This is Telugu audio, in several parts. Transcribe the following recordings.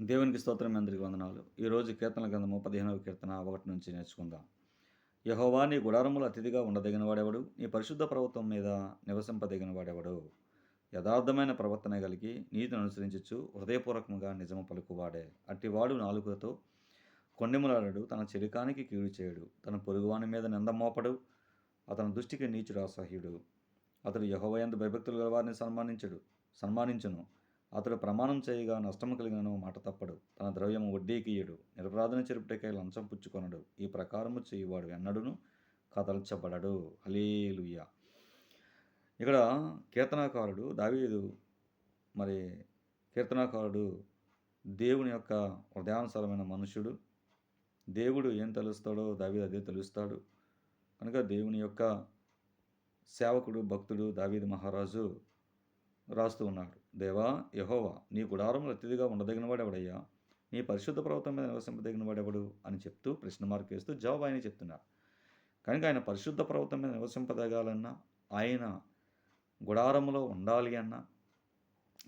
దేవునికి స్తోత్రం అందరికి వందనాలు. ఈరోజు కీర్తన గ్రంథము పదిహేనవ కీర్తన ఒకటి నుంచి నేర్చుకుందాం. యహోవా నీ గుడారములు అతిథిగా ఉండదగిన వాడెవడు నీ పరిశుద్ధ పర్వతం మీద నివసింపదగిన వాడెవడు యథార్థమైన ప్రవర్తన కలిగి నీతిని అనుసరించచ్చు హృదయపూర్వకంగా నిజము పలుకువాడే. అట్టివాడు నాలుగుతో కొండెములాడడు. తన చెరికానికి కీడు చేయడు. తన పొరుగువాని మీద నింద మోపడు. అతని దృష్టికి నీచుడు అసహ్యుడు అతడు యహోవయందు భయభక్తులు గలవారిని సన్మానించడు. సన్మానించును. అతడు ప్రమాణం చేయగా నష్టము కలిగినను మాట తప్పడు. తన ద్రవ్యము వడ్డీకియడు నిరపరాధన చెరుపుటకై లంచం పుచ్చుకొనడు. ఈ ప్రకారము చేయువాడు ఎన్నడును కదల్చబడడు. హలేలుయ్య ఇక్కడ కీర్తనాకారుడు దావీదు మరి కీర్తనాకారుడు దేవుని యొక్క హృదయానుసారమైన మనుషుడు దేవుడు ఏం తెలుస్తాడో దావీదు అదే తెలుస్తాడు. కనుక దేవుని యొక్క సేవకుడు భక్తుడు దావీదు మహారాజు రాస్తూ ఉన్నాడు. దేవా యహోవా నీ గుడారంలో అతిథిగా ఉండదగినవాడు ఎవడయ్యా నీ పరిశుద్ధ పర్వతం మీద నివసింపదగిన వాడెవడు అని చెప్తూ ప్రశ్న మార్క్ వేస్తూ జవాబు ఆయన చెప్తున్నారు. కనుక ఆయన పరిశుద్ధ పర్వతం మీద నివసింపదగాలన్నా ఆయన గుడారంలో ఉండాలి అన్నా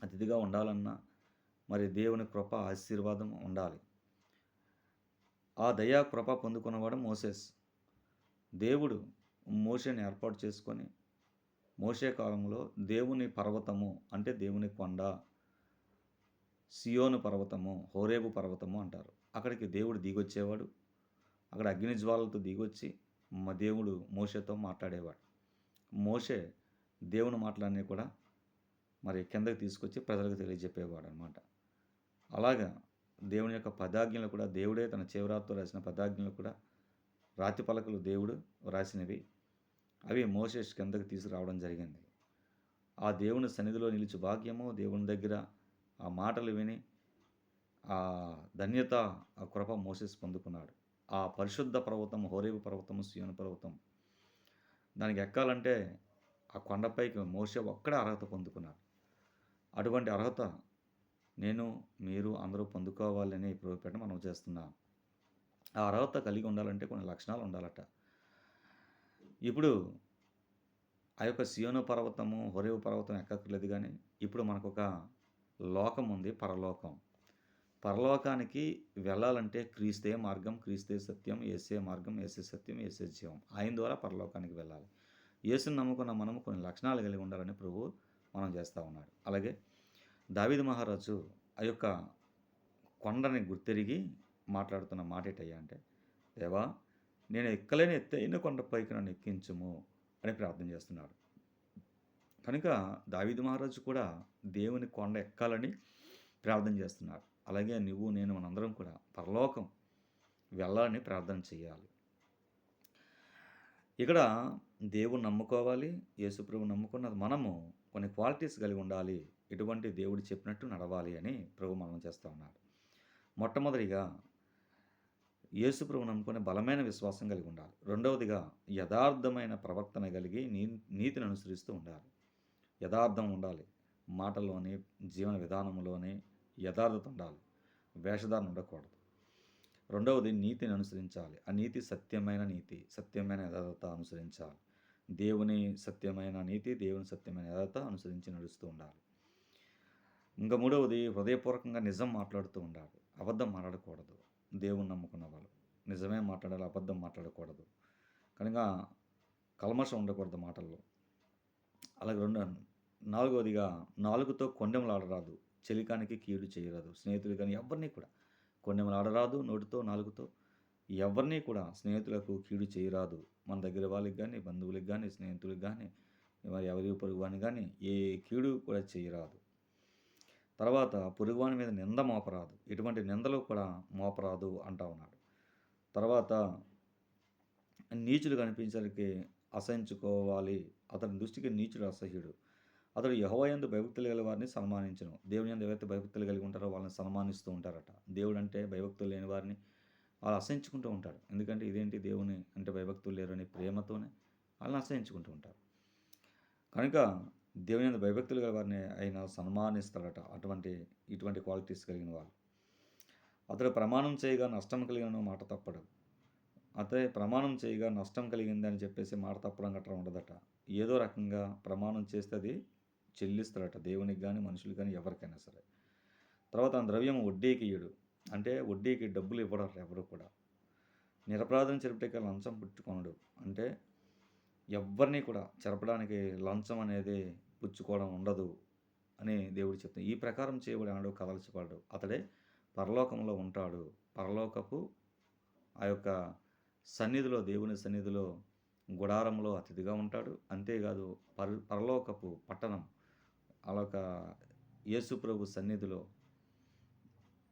అతిథిగా ఉండాలన్నా మరి దేవుని కృప ఆశీర్వాదం ఉండాలి. ఆ దయా కృప పొందుకున్నవాడు మోసెస్. దేవుడు మోషని ఏర్పాటు చేసుకొని మోషే కాలంలో దేవుని పర్వతము అంటే దేవుని కొండ సియోను పర్వతము హోరేబు పర్వతము అంటారు. అక్కడికి దేవుడు దిగొచ్చేవాడు. అక్కడ అగ్ని జ్వాలతో దిగొచ్చి మా దేవుడు మోషతో మాట్లాడేవాడు. మోషే దేవుని మాటలన్నీ కూడా మరి కిందకి తీసుకొచ్చి ప్రజలకు తెలియజెప్పేవాడు అనమాట అలాగా దేవుని యొక్క పదాజ్ఞలు కూడా దేవుడే తన చేవరాతో రాసిన పదాజ్ఞలు కూడా రాతి పలకలు దేవుడు రాసినవి. అవి మోసేష్ కిందకి తీసుకురావడం జరిగింది. ఆ దేవుని సన్నిధిలో నిలిచి భాగ్యము దేవుని దగ్గర ఆ మాటలు విని ఆ ధన్యత ఆ కృప మోసేస్ పొందుకున్నాడు. ఆ పరిశుద్ధ పర్వతం హోరేవు పర్వతము సియోను పర్వతం దానికి ఎక్కాలంటే ఆ కొండపైకి మోసే ఒక్కడే అర్హత పొందుకున్నాడు. అటువంటి అర్హత నేను మీరు అందరూ పొందుకోవాలని ఇప్పుడు మనం చేస్తున్నాం. ఆ అర్హత కలిగి ఉండాలంటే కొన్ని లక్షణాలు ఉండాలట. ఇప్పుడు ఆ యొక్క సియోను పర్వతము హొరేవు పర్వతం ఎక్కర్లేదు కానీ ఇప్పుడు మనకు ఒక లోకం ఉంది పరలోకం. పరలోకానికి వెళ్ళాలంటే క్రీస్తే మార్గం క్రీస్తే సత్యం ఏసే మార్గం ఏసే సత్యం ఏసే జీవం. ఆయన ద్వారా పరలోకానికి వెళ్ళాలి. యేసుని నమ్ముకున్న మనము కొన్ని లక్షణాలు కలిగి ఉండాలని ప్రభు మనం చేస్తూ ఉన్నాడు. అలాగే దావిద మహారాజు ఆ యొక్క కొండని గుర్తెరిగి మాట్లాడుతున్న మాట ఏంటయ్యా అంటే దేవా నేను ఎక్కలేని ఎత్తైన కొండపైకి నన్ను ఎక్కించుము అని ప్రార్థన చేస్తున్నాడు. కనుక దావిదు మహారాజు కూడా దేవుని కొండ ఎక్కాలని ప్రార్థన చేస్తున్నారు అలాగే నువ్వు నేను మనందరం కూడా పరలోకం వెళ్ళాలని ప్రార్థన చేయాలి. ఇక్కడ దేవుని నమ్ముకోవాలి యేసుప్రభు నమ్ముకున్నది మనము కొన్ని క్వాలిటీస్ కలిగి ఉండాలి ఎటువంటి దేవుడు చెప్పినట్టు నడవాలి అని ప్రభు మనం చేస్తూ ఉన్నాడు. మొట్టమొదటిగా యేసుప్రభు నమ్ముకునే బలమైన విశ్వాసం కలిగి ఉండాలి. రెండవదిగా యథార్థమైన ప్రవర్తన కలిగి నీ నీతిని అనుసరిస్తూ ఉండాలి. యథార్థం ఉండాలి. మాటల్లోని జీవన విధానంలోనే యథార్థత ఉండాలి. వేషధారణ ఉండకూడదు. రెండవది నీతిని అనుసరించాలి. ఆ నీతి సత్యమైన నీతి సత్యమైన యథార్థత అనుసరించాలి. దేవుని సత్యమైన నీతి దేవుని సత్యమైన యథార్థత అనుసరించి నడుస్తూ ఉండాలి. ఇంకా మూడవది హృదయపూర్వకంగా నిజం మాట్లాడుతూ ఉండాలి. అబద్ధం మాట్లాడకూడదు. దేవుని నమ్ముకున్న వాళ్ళు. నిజమే మాట్లాడాలి అబద్ధం మాట్లాడకూడదు. కనుక కల్మషం ఉండకూడదు మాటల్లో. అలాగే రెండు నాలుగవదిగా నాలుగుతో కొండెములాడరాదు చెలికానికి కీడు చేయరాదు. స్నేహితులు కానీ ఎవరిని కూడా. కొండెములాడరాదు నోటితో నాలుగుతో. ఎవరిని కూడా స్నేహితులకు కీడు చేయరాదు. మన దగ్గర వాళ్ళకి కానీ బంధువులకు కానీ స్నేహితులకు కానీ మరి ఎవరి పొరుగు వాడిని కానీ ఏ కీడు కూడా చేయరాదు. తర్వాత పొరుగువాని మీద నింద మోపరాదు. ఎటువంటి నిందలు కూడా మోపరాదు అంటా ఉన్నాడు. తర్వాత నీచులు కనిపించడానికి అసహించుకోవాలి. అతని దృష్టికి నీచుడు అసహ్యుడు. అతడు యహోయందు భయభక్తులు కలిగిన వారిని సన్మానించను. దేవుని ఎందు ఎవరైతే భయభక్తులు కలిగి ఉంటారో వాళ్ళని సన్మానిస్తూ ఉంటారట. దేవుడు అంటే భయభక్తులు లేని వారిని వాళ్ళు అసహించుకుంటూ ఉంటాడు ఎందుకంటే ఇదేంటి? దేవుని అంటే భయభక్తులు లేరు అని ప్రేమతోనే వాళ్ళని అసహించుకుంటూ ఉంటారు. కనుక దేవుని మీద భయభక్తులు గల వారిని ఆయన సన్మానిస్తాడట అటువంటి ఇటువంటి క్వాలిటీస్ కలిగిన వాళ్ళు అతడు ప్రమాణం చేయగా నష్టం కలిగిన మాట తప్పడు. అతడే ప్రమాణం చేయగా నష్టం కలిగింది అని చెప్పేసి మాట తప్పడం గట్రా ఉండదట. ఏదో రకంగా ప్రమాణం చేస్తే అది చెల్లిస్తాడట దేవునికి కానీ మనుషులకు కానీ ఎవరికైనా సరే. తర్వాత ఆ ద్రవ్యం వడ్డీకి ఇయ్యడు. అంటే వడ్డీకి డబ్బులు ఇవ్వడం ఎవరు కూడా. నిరపరాధం చెరుపుటకి లంచం పుట్టుకొనడు. అంటే ఎవరిని కూడా చెరపడానికి లంచం అనేది పుచ్చుకోవడం ఉండదు అని దేవుడు చెప్తాడు ఈ ప్రకారం చేయబడినాడు కదల్చబడ్డు అతడే పరలోకంలో ఉంటాడు. పరలోకపు ఆ యొక్క సన్నిధిలో దేవుని సన్నిధిలో గుడారంలో అతిథిగా ఉంటాడు. అంతేకాదు పర పరలోకపు పట్టణం అలాగ యేసుప్రభు సన్నిధిలో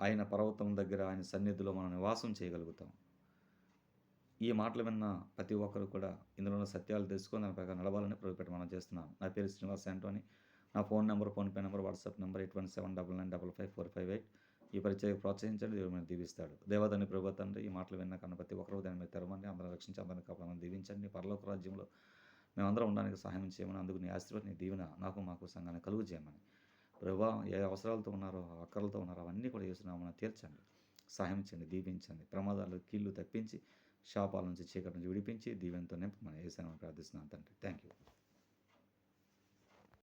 ఆయన పర్వతం దగ్గర ఆయన సన్నిధిలో మనం నివాసం చేయగలుగుతాం. ఈ మాటలు విన్న ప్రతి ఒక్కరు కూడా ఇందులో ఉన్న సత్యాలు తెలుసుకొని దాని ప్రకారం నడవాలని ప్రభుపెట్టి మనం చేస్తున్నాను నా పేరు శ్రీనివాస్ యాంటోని. నా phone number PhonePe number WhatsApp number eight one seven double nine double five four five eight. ఈ పరిచయం ప్రోత్సహించండి దేవుడు మనం దీవిస్తాడు. దేవదాని ప్రభు తండ్రి ఈ మాటలు విన్న కన్నా ప్రతి ఒక్కరు దాని మీద తెరవండి. అందరం రక్షించి అందరిని కాపాడమని దీవించండి. పరలోక రాజ్యంలో మేమందరం ఉండడానికి సహాయం చేయమని అందుకు నీ ఆశీర్వాదం నీ దీవెన నాకు మాకు సంఘాన్ని కలుగు చేయమని. ప్రభా ఏ అవసరాలతో ఉన్నారో అక్కర్లతో ఉన్నారో అవన్నీ కూడా చేస్తున్నామని తీర్చండి. సహాయం చేయండి దీవించండి. ప్రమాదాలు కీళ్ళు తప్పించి శాపాల నుంచి చీకటి నుంచి విడిపించి దీవెంతో నింపమని ఏసైనా ప్రార్థిస్తున్నాను తండ్రి. Thank you